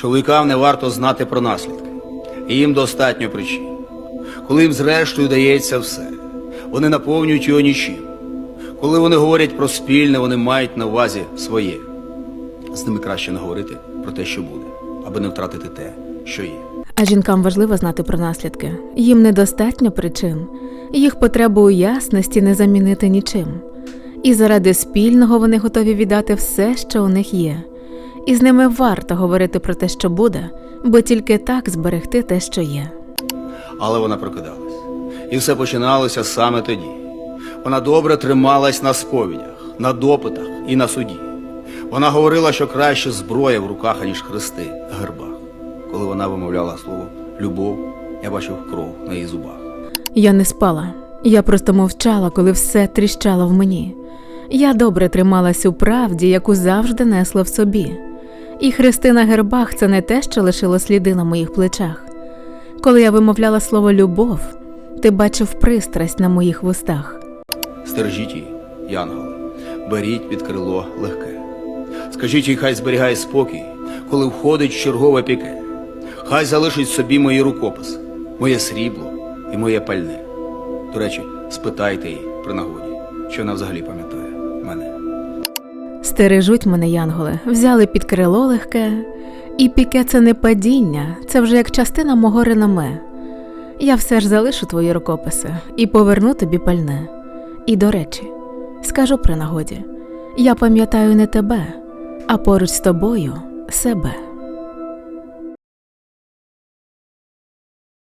Чоловікам не варто знати про наслідки. Їм достатньо причин. Коли їм зрештою дається все, вони наповнюють його нічим. Коли вони говорять про спільне, вони мають на увазі своє. З ними краще не говорити про те, що буде, аби не втратити те, що є. А жінкам важливо знати про наслідки. Їм недостатньо причин. Їх потребу у ясності не замінити нічим. І заради спільного вони готові віддати все, що у них є. І з ними варто говорити про те, що буде, бо тільки так зберегти те, що є. Але вона прокидалась. І все починалося саме тоді. Вона добре трималась на сповідях, на допитах і на суді. Вона говорила, що краще зброя в руках, аніж хрести в гербах. Коли вона вимовляла слово любов, я бачив кров на її зубах. Я не спала. Я просто мовчала, коли все тріщало в мені. Я добре трималась у правді, яку завжди несла в собі. І хрести на гербах це не те, що лишило сліди на моїх плечах. Коли я вимовляла слово любов, ти бачив пристрасть на моїх вустах. Стережіть її, янголи, беріть під крило легке. Скажіть їй, хай зберігає спокій, коли входить чергове піке. Хай залишить собі мої рукописи, моє срібло і моє пальне. До речі, спитайте її при нагоді, що вона взагалі пам'ятає мене. Стережуть мене, янголи, взяли під крило легке, і піке це не падіння, це вже як частина мого реноме. Я все ж залишу твої рукописи і поверну тобі пальне. І до речі, скажу при нагоді: я пам'ятаю не тебе, а поруч з тобою себе.